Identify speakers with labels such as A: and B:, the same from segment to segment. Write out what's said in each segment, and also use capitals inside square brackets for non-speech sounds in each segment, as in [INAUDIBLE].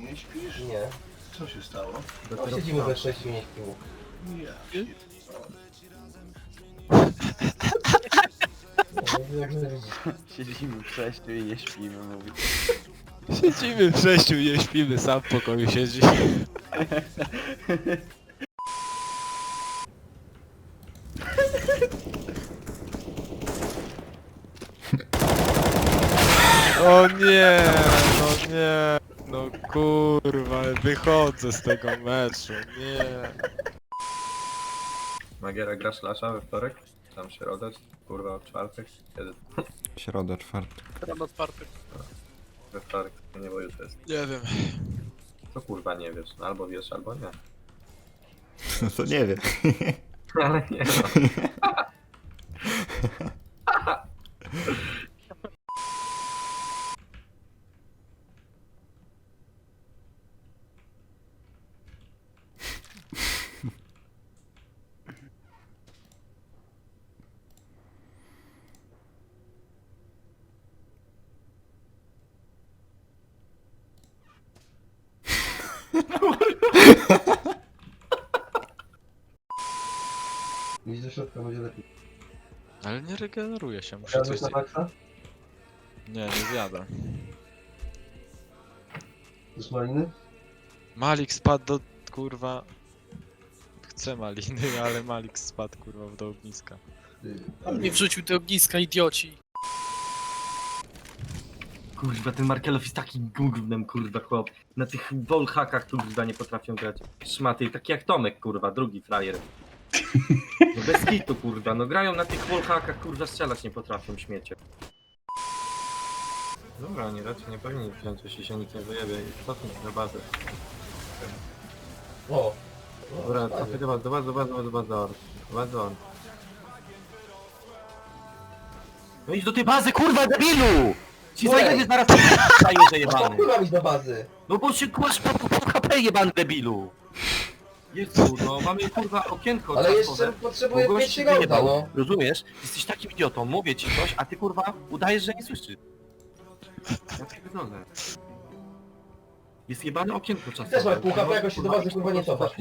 A: Nie śpisz?
B: Nie.
A: Co się stało?
B: No, siedzimy we sześciu nie śpimy.
A: Ja.
B: Jak widzisz.
C: Siedzimy w sześciu i nie śpimy, mówi.
D: Siedzimy w sześciu i nie śpimy, sam w pokoju siedzi. [LAUGHS] O nie, no nie, kurwa, wychodzę z tego meczu, nie.
E: Magiera grasz Lasza we wtorek? Tam środę? Kurwa, w czwartek? Kiedy?
F: Środa, czwartek.
D: Rano otwarty.
E: We wtorek, nie bo jutro jest.
D: Nie wiem.
E: To kurwa nie wiesz, no albo wiesz, albo nie. [LAUGHS]
F: No to nie wiem. [LAUGHS]
E: Ale nie no. [LAUGHS]
B: Idź do środka, będzie lepiej.
D: Ale nie regeneruje się, muszę coś...
B: na maksa?
D: Nie, nie zjadam.
B: Już maliny?
D: Malik spadł do... kurwa... Chcę maliny, [LAUGHS] ale Malik spadł kurwa do ogniska.
B: Ty,
G: On mnie wrzucił do ogniska, idioci.
C: Kurwa, ten Markelow jest takim gównem, kurwa, chłop. Na tych wallhackach kurwa nie potrafią grać. Szmaty, taki jak Tomek, kurwa, drugi frajer. No bez kitu, kurwa, no grają na tych wallhackach, kurwa, strzelać nie potrafią, śmiecie.
E: Dobra, oni raczej nie powinni wziąć, jeśli się nikt nie wyjebie i cofnąć do bazy.
B: O!
E: Dobra, cofnij do bazy, do bazy, do bazy, do bazy, do bazy, do bazy, do bazy.
C: No idź do tej bazy, kurwa, debilu! Ci
B: Ej!
C: zajebie zaraz staje, [LAUGHS] że jebany.
B: kurwa iść do bazy?
C: No bo się kłasz po, po HP jebany debilu.
E: Jezu, no mamy kurwa okienko
B: Ale
E: czasowe.
B: jeszcze potrzebuję
C: gość
B: 5
C: się
B: golda,
C: wyjebał,
B: no.
C: Rozumiesz? Jesteś takim idiotą, mówię ci coś, a ty kurwa udajesz, że nie słyszysz.
E: Ja pierdolę.
C: Jest jebane okienko czasowe.
B: Też mam pół HP, jakoś się do bazy, kurwa, nie cofasz.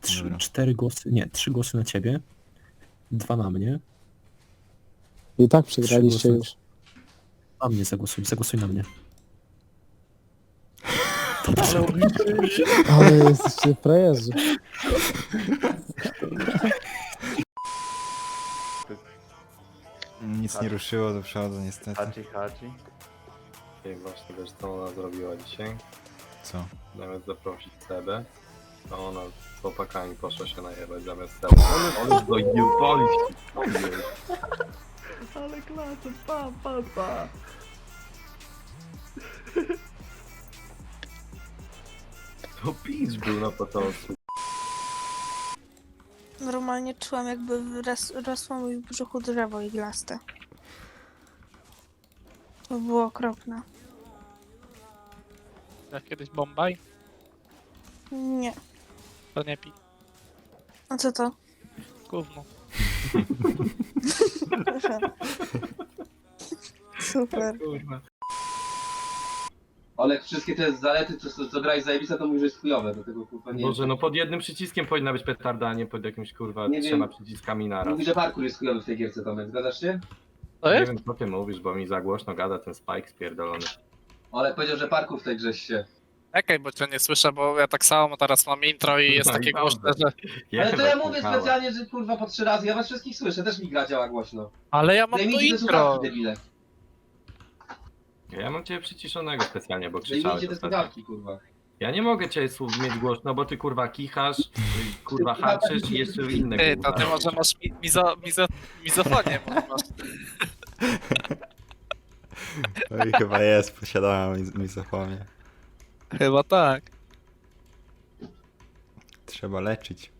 H: Trzy,
F: Dobra.
H: cztery głosy, nie, trzy głosy na ciebie, dwa na mnie.
I: I tak przegraliście już.
H: Na mnie zagłosuj, zagłosuj na mnie.
I: Ale jesteście frajerzy.
F: Nic nie ruszyło do przodu niestety.
C: Hachi, hachi.
E: I właśnie wiesz co ona zrobiła dzisiaj?
F: Co?
E: Zamiast zaprosić Sebę, to ona z chłopakami poszła się najebać zamiast Sebę. On już do Jupolić.
C: Ale klasy, pa, pa, pa.
E: To Peach był na początku.
J: Normalnie czułam jakby ros, rosło mi w brzuchu drzewo iglaste. To było okropne.
G: Jak kiedyś Bombaj,
J: Nie.
G: to nie pi.
J: A co to?
G: Gówno. [LAUGHS]
J: Super.
E: Kurwa.
B: Olek, wszystkie te zalety, co, co, co grałeś zajebiste, to mówisz, że jest chujowe, dlatego kurwa nie
E: Boże, no pod jednym przyciskiem powinna być petarda, a nie pod jakimś kurwa
B: Nie
E: trzema
B: wiem.
E: przyciskami naraz.
B: Mówi, że parkour jest chujowy w tej gierce, Tomek, zgadzasz się?
G: To
E: Nie
G: jest?
E: wiem co ty mówisz, bo mi za głośno gada ten Spike spierdolony.
B: Olek powiedział, że parkour w tej grze się.
G: Czekaj, bo cię nie słyszę, bo ja tak samo teraz mam intro i jest
E: No i
G: takie
E: dobrze.
G: głośne, że...
B: Ale to ja
E: Jebać
B: mówię specjalnie, że kurwa po trzy razy, ja was wszystkich słyszę, też mi gra działa głośno.
G: Ale ja mam to
B: Zajmijcie te
G: intro.
B: słuchawki, debile.
E: Ja mam ciebie przyciszonego specjalnie, bo
B: Zajmijcie
E: krzyczałeś
B: te
E: ostatnio.
B: słuchawki, kurwa.
E: Ja nie mogę cię słów mieć głośno, bo ty kurwa kichasz, y, kurwa harczysz i jeszcze inne
G: Ty, to
E: kurwa.
G: ty może masz mi, mizo, mizo, mizofonię, może masz.
F: No i chyba jest, posiadałem mi- mizofonię.
G: Chyba tak.
F: Trzeba leczyć.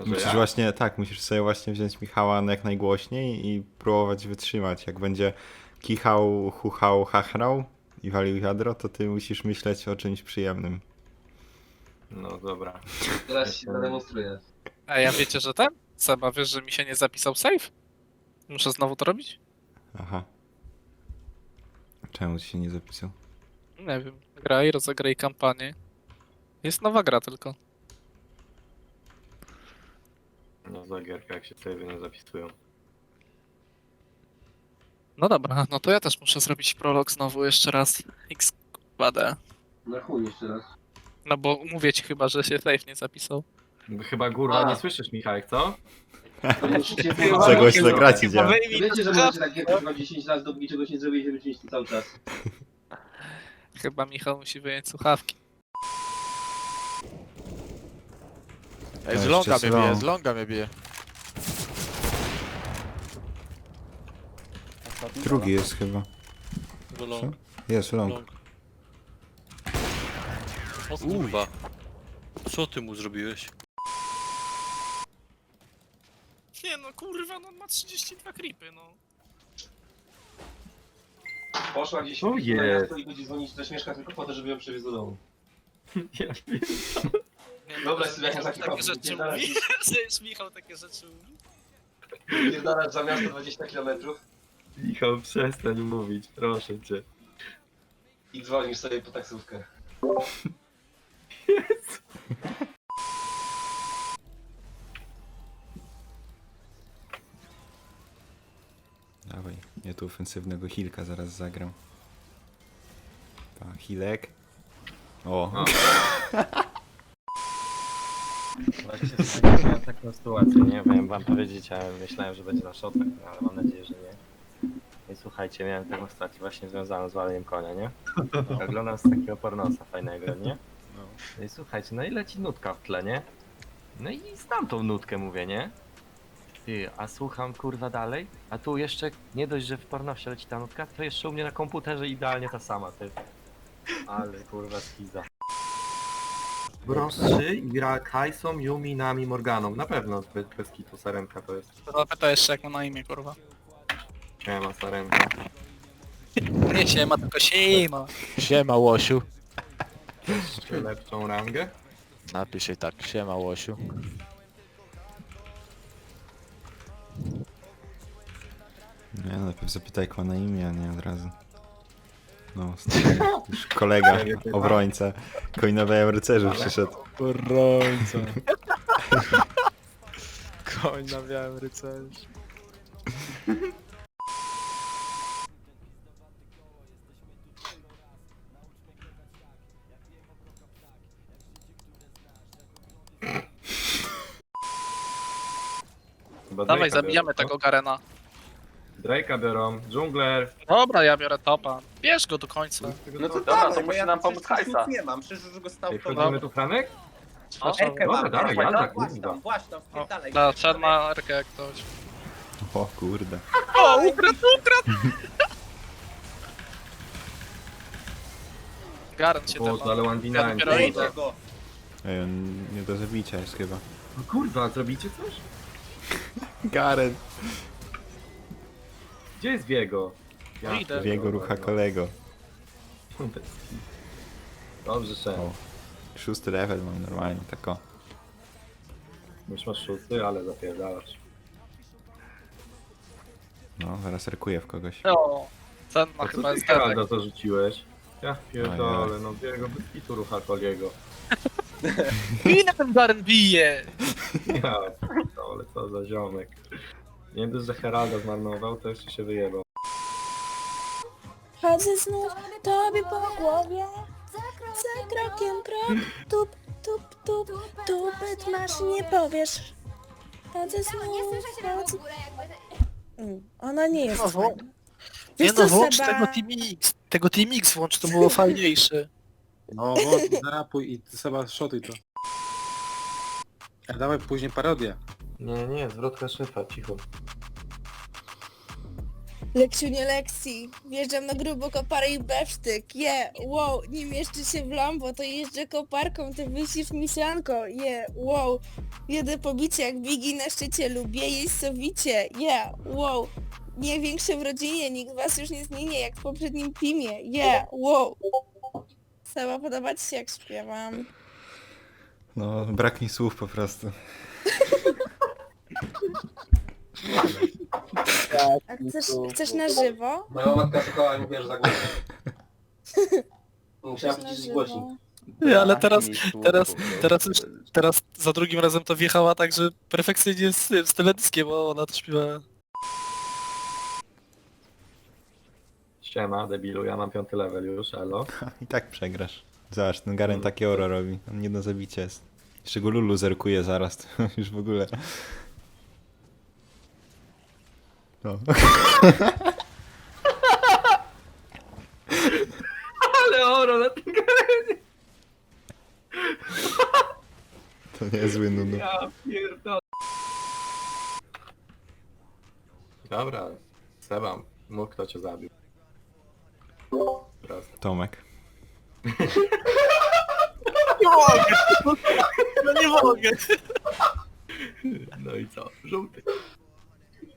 E: Że
F: Musisz
E: ja?
F: właśnie, tak, musisz sobie właśnie wziąć Michała na jak najgłośniej i próbować wytrzymać. Jak będzie kichał, chuchał, hachrał i walił wiadro, to ty musisz myśleć o czymś przyjemnym.
E: No dobra.
B: Teraz się zademonstruję.
G: A ja wiecie, że ten? Seba, wiesz, że mi się nie zapisał save? Muszę znowu to robić?
F: Aha. Czemu ci się nie zapisał?
G: Nie wiem, graj, rozegraj kampanię. Jest nowa gra tylko.
E: No za gierka, jak się sobie nie zapisują.
G: No dobra, no to ja też muszę zrobić prolog znowu jeszcze raz. X d
B: Na chuj jeszcze raz.
G: No bo mówię ci chyba, że się safe nie zapisał.
E: Chyba kurwa
B: A.
E: nie słyszysz Michałek, co?
B: To musicie
F: Czegoś zagrać idzie.
B: Wiecie, że możecie tak gierkę chyba 10 razy, dopóki czegoś nie zrobić, żeby mieć to cały czas.
G: Chyba Michał musi wyjąć słuchawki.
D: Ej, z longa mnie bije, z longa mnie bije.
F: Drugi jest chyba. Co? Jest long.
K: O kurwa. Co ty mu zrobiłeś?
G: Nie no kurwa, no ma 32 creepy, no.
B: Poszła gdzieś
E: O
B: na
E: jest.
B: miasto i będzie dzwonić do śmieszka tylko po to, żeby ją przywieźć do domu. [LAUGHS]
E: Ja
G: Nie,
B: Dobra, sobie jak
G: Michał
B: taki
G: takie
B: problem,
G: rzeczy
B: nie
G: mówi, [LAUGHS] Michał takie rzeczy mówi.
B: Pierdalać za miasto 20 km
E: Michał, przestań mówić, proszę cię.
B: i dzwonisz sobie po taksówkę.
F: Dawaj, ja tu ofensywnego Hilka zaraz zagram. Ta, Hilek. O, [LAUGHS]
C: Właśnie miałem taką sytuację, nie wiem wam powiedzieć, ale myślałem, że będzie na shotach, no, ale mam nadzieję, że nie. Słuchajcie, miałem taką sytuację właśnie związaną z waleniem konia, nie? [LAUGHS] Oglądam z takiego pornosa fajnego, nie? No i słuchajcie, no i leci nutka w tle, nie? No i znam tą nutkę, mówię, nie? Ty, a słucham kurwa dalej, a tu jeszcze nie dość, że w pornosie leci ta nutka, to jeszcze u mnie na komputerze idealnie ta sama, ty. Ale kurwa schiza. Bros 3 gra Kajsą, Yumi, Nami, Morganą. Na pewno bez, bez kitu Sarenka to jest.
G: Zapytaj jeszcze jak ma na imię, kurwa.
E: Siema Sarenka.
G: Nie siema, tylko siema.
D: Siema Łosiu.
E: Jeszcze lepszą rangę.
D: Napisz jej tak, siema Łosiu.
F: nie, najpierw zapytaj, ma na imię, a nie od razu. No, stary, [LAUGHS] już kolega, obrońca, coinowej rycerzu przyszedł.
D: Korońca. [LAUGHS] Koń na białym rycerzu.
E: Chyba
G: Dawaj,
E: Drake'a
G: zabijamy
E: biorą,
G: tego Garena.
E: co? Drake'a biorą, dżungler.
G: Dobra, ja biorę topa. Bierz go do końca.
B: No to
L: Dobra, to
B: bo
L: musi
B: ja
L: nam pomóc
B: przecież
L: Hajsa.
B: nic nie mam, przecież już go stał
E: Ej,
B: to
E: wchodzimy tu Franek?
G: Przepraszam.
B: Erkę
E: Dobra,
B: mam,
E: dawaj,
B: Erkę,
E: jazda,
B: no, właśnie
E: kurwa.
B: tam, właśnie tam,
G: O,
B: wpierdalaj.
G: Da, Czar ma Erkę jak ktoś.
F: O kurde.
G: O, ukradł, ukradł! [LAUGHS] Garen cię
E: Boże, ale
G: Ja dopiero
B: Ej,
G: idę.
B: go.
F: Ej, on nie do zabicia jest chyba.
E: No kurwa, zrobicie coś?
F: Garen.
E: Gdzie jest Viego?
G: No idę.
F: Rucha kolego.
E: Dobrze, szef.
F: O. Szósty level mam normalnie, tak o.
E: Już masz szósty, ale zapierdalasz.
F: No, zaraz erkuję w kogoś.
G: O, ten ma
E: A co
G: chyba
E: ty
G: jest.
E: Heralda to rzuciłeś? Ja pierdolę, no Viego bez kitu rucha Koliego. [LAUGHS]
G: Ile ten Garen bije?
E: Ja pierdolę, co za ziomek. Nie dość, że Heralda zmarnował, to jeszcze się wyjebał.
J: Chodzę znów tobie po głowie. Za krokiem krok, tup, tup, tup, tupet masz, nie powiesz. Chodzę znów, chodzę... Mm, Ona nie jest
G: No,
J: fajna.
G: Nie
J: Wiesz
G: no,
J: co,
G: włącz
J: Seba?
G: tego Team X. Tego Team X włącz, to było fajniejsze.
L: No, włącz, zarapuj i ty sobie szotuj to. A dawaj później parodię.
E: Nie, nie, zwrotka szefa, cicho.
J: Leksiu nie lekcji. Wjeżdżam na grubo koparę i besztyk. Je, yeah, wow, nie mieszczę się w lambo, to jeżdżę koparką, ty wysisz misjanko. Je, yeah, wow. Jedę po bicie jak bigi na szczycie, lubię jeść sowicie. Je, yeah, wow. Nie większe w rodzinie, nikt was już nie zmieni jak w poprzednim teamie. Je, yeah, wow. Sama podoba ci się jak śpiewam.
F: No, brak mi słów po prostu.
J: A chcesz, chcesz na żywo?
B: Moja matka słuchała i mówiła, że za głośno. [LAUGHS]
C: Musiałem przyciszyć głośnik.
G: Nie, ale teraz, teraz, teraz już, teraz za drugim razem to wjechała tak, że perfekcyjnie z, tym, z teledyskiem, bo ona to śpiewa.
A: Siema, debilu, ja mam piąty level już, elo. [LAUGHS]
F: I tak przegrasz. Zobacz, ten Garen takie oro robi. On nie do zabicia jest. Jeszcze go Lulu zerkuje zaraz, to [LAUGHS] już w ogóle. No. [LAUGHS]
E: Ale oro na tym
F: To niezły Nunu.
E: Ja pierdolę.
A: Dobra, Seba, mów kto cię zabił.
F: Tomek.
G: Nie mogę! No nie mogę!
A: No i co? Żółty.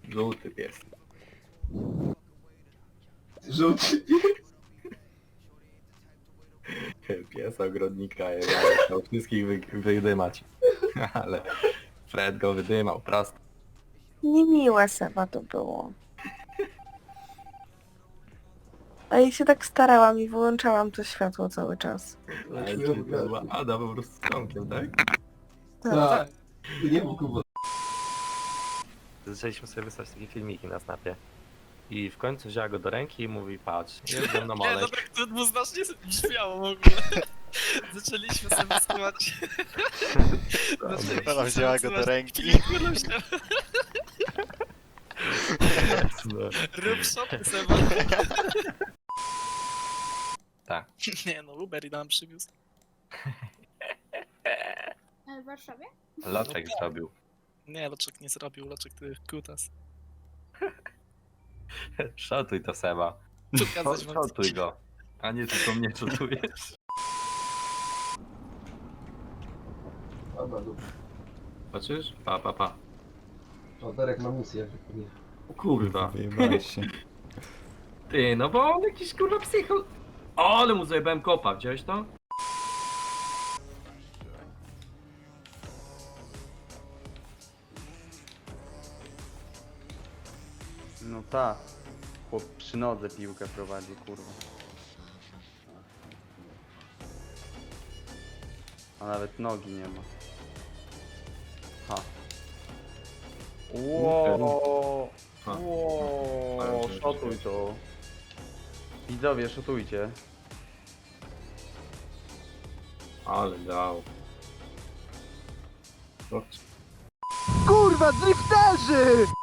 A: Żółty pies.
C: Żółty.
A: Pies ogrodnika, ja chciał wszystkich wy, wydymać. Ale Fred go wydymał, prosto.
M: Niemiłe Seba to było. A ja się tak starałam i wyłączałam to światło cały czas.
A: Ale to była Ada po prostu z krągiem, tak?
C: Tak. Nie był Kuba.
E: Zaczęliśmy sobie wysłać takie filmiki na snapie. I w końcu wzięła go do ręki i mówi, patrz, jest ze mną
G: Nie, no
E: Olek.
G: tak to dwuznacznie brzmiało w ogóle. Zaczęliśmy sobie wysyłać... Zaczęliśmy
N: Ona wzięła
G: sobie
N: go do
G: wysyłać
N: ręki.
G: no myślałem,
E: No.
G: Rób shopy Seba.
E: Tak. [LAUGHS]
G: Nie no, Uber i nam przywiózł.
M: W Warszawie?
E: Loczek zrobił.
G: Nie, Loczek nie zrobił, Loczek to jest kutas. [LAUGHS]
E: Szotuj to Seba. [LAUGHS]
G: Wam
E: Szotuj go. A nie tylko mnie szotujesz.
C: Dobra, dobra.
E: Patrzysz? Pa, pa, pa.
C: O, Derek ma misję.
E: O kurwa.
F: Wyjebałeś się.
E: Ty, no bo on jakiś kurwa psycho... O, ale mu zajebałem kopa, widziałeś to?
L: No tak. Chłop przy nodze piłkę prowadzi, kurwa. A nawet nogi nie ma. Ha. Ło,
A: Ha.
L: ło, szotuj to. Widzowie, szotujcie.
A: Ale dał.
L: Kurwa, drifterzy!